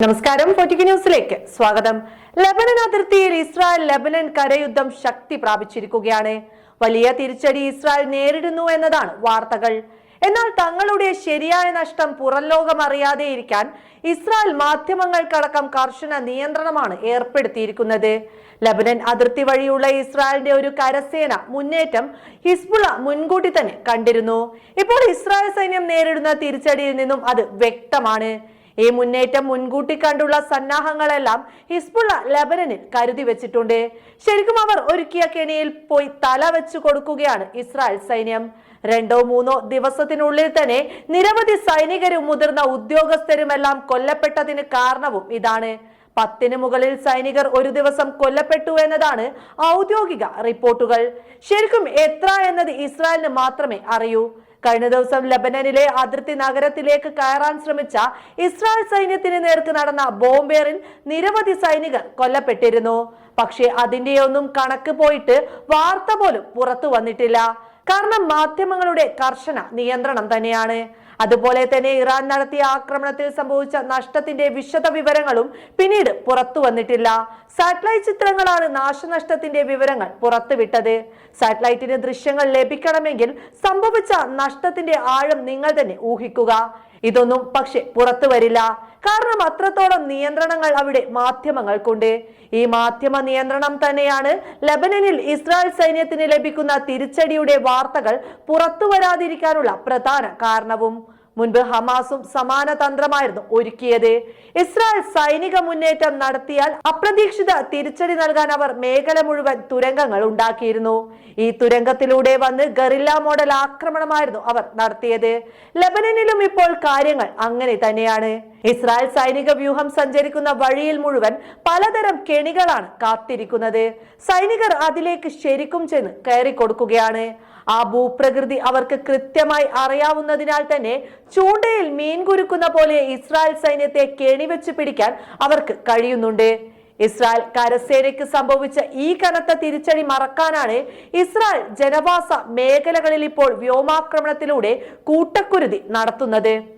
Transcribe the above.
നമസ്കാരം പൊറ്റിക് ന്യൂസിലേക്ക് സ്വാഗതം. ലബനൻ അതിർത്തിയിൽ ഇസ്രായേൽ ലബനൻ കരയുദ്ധം ശക്തി പ്രാപിച്ചിരിക്കുകയാണ്. വലിയ തിരിച്ചടി ഇസ്രായേൽ നേരിടുന്നു എന്നതാണ് വാർത്തകൾ. എന്നാൽ തങ്ങളുടെ ശരിയായ നഷ്ടം പുറം ലോകം അറിയാതെ ഇരിക്കാൻ ഇസ്രായേൽ മാധ്യമങ്ങൾക്കടക്കം കർശന നിയന്ത്രണമാണ് ഏർപ്പെടുത്തിയിരിക്കുന്നത്. ലബനൻ അതിർത്തി വഴിയുള്ള ഇസ്രായേലിന്റെ ഒരു കരസേന മുന്നേറ്റം ഹിസ്ബുള മുൻകൂട്ടി തന്നെ കണ്ടിരുന്നു. ഇപ്പോൾ ഇസ്രായേൽ സൈന്യം നേരിടുന്ന തിരിച്ചടിയിൽ നിന്നും അത് വ്യക്തമാണ്. ഈ മുന്നേറ്റം മുൻകൂട്ടി കണ്ടുള്ള സന്നാഹങ്ങളെല്ലാം ഹിസ്ബുള്ള ലബനനിൽ കരുതി വെച്ചിട്ടുണ്ട്. ശരിക്കും അവർ ഒരുക്കിയ കെണിയിൽ പോയി തല വെച്ചു കൊടുക്കുകയാണ് ഇസ്രായേൽ സൈന്യം. രണ്ടോ മൂന്നോ ദിവസത്തിനുള്ളിൽ തന്നെ നിരവധി സൈനികരും മുതിർന്ന ഉദ്യോഗസ്ഥരുമെല്ലാം കൊല്ലപ്പെട്ടതിന് കാരണവും ഇതാണ്. പത്തിന് മുകളിൽ സൈനികർ ഒരു ദിവസം കൊല്ലപ്പെട്ടു എന്നതാണ് ഔദ്യോഗിക റിപ്പോർട്ടുകൾ. ശരിക്കും എത്ര എന്നത് ഇസ്രായേലിന് മാത്രമേ അറിയൂ. കഴിഞ്ഞ ദിവസം ലബനനിലെ അതിർത്തി നഗരത്തിലേക്ക് കയറാൻ ശ്രമിച്ച ഇസ്രായേൽ സൈന്യത്തിന് നേർക്ക് നടന്ന ബോംബേറിൽ നിരവധി സൈനികർ കൊല്ലപ്പെട്ടിരുന്നു. പക്ഷേ അതിന്റെയൊന്നും കണക്ക് പോയിട്ട് വാർത്ത പോലും പുറത്തു വന്നിട്ടില്ല. കാരണം മാധ്യമങ്ങളുടെ കർശന നിയന്ത്രണം തന്നെയാണ്. അതുപോലെ തന്നെ ഇറാൻ നടത്തിയ ആക്രമണത്തിൽ സംഭവിച്ച നഷ്ടത്തിന്റെ വിശദ വിവരങ്ങളും പിന്നീട് പുറത്തു വന്നിട്ടില്ല. സാറ്റലൈറ്റ് ചിത്രങ്ങളാണ് നാശനഷ്ടത്തിന്റെ വിവരങ്ങൾ പുറത്തുവിട്ടത്. സാറ്റലൈറ്റിന് ദൃശ്യങ്ങൾ ലഭിക്കണമെങ്കിൽ സംഭവിച്ച നഷ്ടത്തിന്റെ ആഴം നിങ്ങൾ തന്നെ ഊഹിക്കുക. ഇതൊന്നും പക്ഷെ പുറത്തു വരില്ല. കാരണം അത്രത്തോളം നിയന്ത്രണങ്ങൾ അവിടെ മാധ്യമങ്ങൾക്കുണ്ട്. ഈ മാധ്യമ നിയന്ത്രണം തന്നെയാണ് ലബനനിൽ ഇസ്രായേൽ സൈന്യത്തിന് ലഭിക്കുന്ന തിരിച്ചടിയുടെ വാർത്തകൾ പുറത്തു വരാതിരിക്കാനുള്ള പ്രധാന കാരണവും. മുൻപ് ഹമാസും സമാന തന്ത്രമായിരുന്നു ഒരുക്കിയത്. ഇസ്രായേൽ സൈനിക മുന്നേറ്റം നടത്തിയാൽ അപ്രതീക്ഷിത തിരിച്ചടി നൽകാൻ അവർ മേഖല മുഴുവൻ തുരങ്കങ്ങൾ ഉണ്ടാക്കിയിരുന്നു. ഈ തുരങ്കത്തിലൂടെ വന്ന് ഗറില്ല മോഡൽ ആക്രമണമായിരുന്നു അവർ നടത്തിയത്. ലബനനിലും ഇപ്പോൾ കാര്യങ്ങൾ അങ്ങനെ തന്നെയാണ്. ഇസ്രായേൽ സൈനിക വ്യൂഹം സഞ്ചരിക്കുന്ന വഴിയിൽ മുഴുവൻ പലതരം കെണികളാണ് കാത്തിരിക്കുന്നത്. സൈനികർ അതിലേക്ക് ശരിക്കും ചെന്ന് കയറി കൊടുക്കുകയാണ് ആ ഭൂപ്രകൃതി അവർക്ക് കൃത്യമായി അറിയാവുന്നതിനാൽ തന്നെ ചൂണ്ടയിൽ മീൻ കുരുക്കുന്ന പോലെ ഇസ്രായേൽ സൈന്യത്തെ കെണിവെച്ച് പിടിക്കാൻ അവർക്ക് കഴിയുന്നുണ്ട്. ഇസ്രായേൽ കരസേനയ്ക്ക് സംഭവിച്ച ഈ കനത്ത തിരിച്ചടി മറക്കാനാണ് ഇസ്രായേൽ ജനവാസ മേഖലകളിൽ ഇപ്പോൾ വ്യോമാക്രമണത്തിലൂടെ കൂട്ടക്കുരുതി നടത്തുന്നത്.